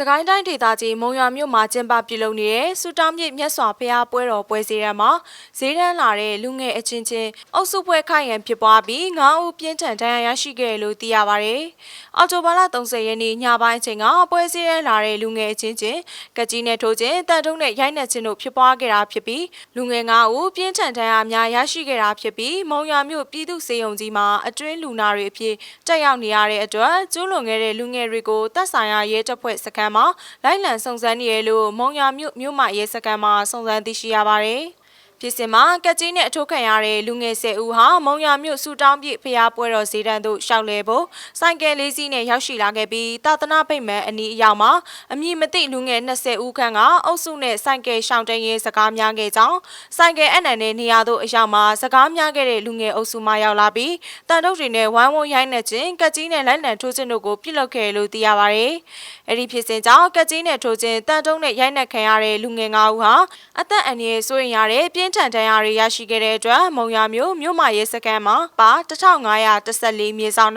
စကိုင်းတိုင်းဒေသကြီးမုံရွာမြို့မှာကျင်းပပြုလုပ်နေတဲ့စူတောင်းမြစ်မြတ်စွာဘုရားပွဲတော်ပွဲစည်းရန်မှာဈေးတန်းလာတဲ့လူငယ်အချင်းချင်းအုပ်စုပွဲခိုင်ရန်ဖြစ်ပွားပြီး9ဦးပြင်းထန်ဒဏ်ရာရရှိခဲ့တယ်လို့သိရပါဗျ။အော်တိုဘာလ30ရက်နေ့ညပိုင်းအချိန်ကပွဲစည်းရန်လာတဲ့လူငယ်အချင်းချင်းကကြီးနဲ့ထိုးချင်းတန်တုံးနဲ့ရိုက်နှက်ခြင်းတို့ဖြစ်ပွားခဲ့တာဖြစ်ပြီးလူငယ်9ဦးပြင်းထန်ဒဏ်ရာများရရှိခဲ့တာဖြစ်ပြီးမုံရွာမြို့ပြည်သူ့စေယုံကြီးမှာအတွင်းလူနာတွေအဖြစ်တက်ရောက်နေရတဲ့အတွက်ကျူးလွန်ခဲ့တဲ့လူငယ်တွေကိုတပ်ဆိုင်ရာရဲတပ်ဖွဲ့စခန်းမှာလိုက်လံစုံစမ်းနေရလို့မုံရွာမြို့မြို့မရဲစခန်းမှာစုံစမ်းသိရှိရပါတယ်။ ဖြစ်စဉ်မှာကက်ကြီးနဲ့အထိုးခံရတဲ့လူငယ်10ဦးဟာမုံရွာမြို့စူတောင်းပြည့်ဖျားပွဲတော်ဈေးတန်းသို့ရှောက်လဲဖို့စိုက်ကယ်လေးစီးနဲ့ရောက်ရှိလာခဲ့ပြီးတာသနာပိတ်မှန်အနီးအရောက်မှာအမည်မသိလူငယ်20ဦးခန့်ကအုပ်စုနဲ့စိုက်ကယ်ရှောင်းတန်းရေးစကားများခဲ့ကြောင်းစိုက်ကယ်အနန်နဲ့နေရာသို့အရောက်မှာစကားများခဲ့တဲ့လူငယ်အုပ်စုမှရောက်လာပြီးတန်တုပ်တွေနဲ့ဝိုင်းဝန်းရိုက်နှက်ခြင်းကက်ကြီးနဲ့လိုက်လံထိုးခြင်းတို့ကိုပြုလုပ်ခဲ့လို့သိရပါတယ်။အဲ့ဒီဖြစ်စဉ်ကြောင့်ကက်ကြီးနဲ့ထိုးခြင်းတန်တုပ်နဲ့ရိုက်နှက်ခံရတဲ့လူငယ်9ဦးဟာအသက်အန္တရာယ်စိုးရင်ရတဲ့ပြင်းထန်ဒဏ်ရာတွေရရှိခဲ့တဲ့အတွက်မုံရွာမြို့မြို့မရဲစခန်းမှာပါ1514မြေဆောင်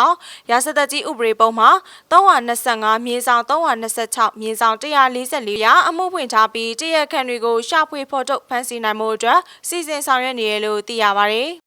2016ရာဇသက်ကြီးဥပဒေပုံမှာ325မြေဆောင်326မြေဆောင်144ရာအမှုဖွင့်ထားပြီးတရားခံတွေကိုရှာဖွေဖော်ထုတ်ဖမ်းဆီးနိုင်မှုအတွက်စီစဉ်ဆောင်ရွက်နေရလို့သိရပါတယ်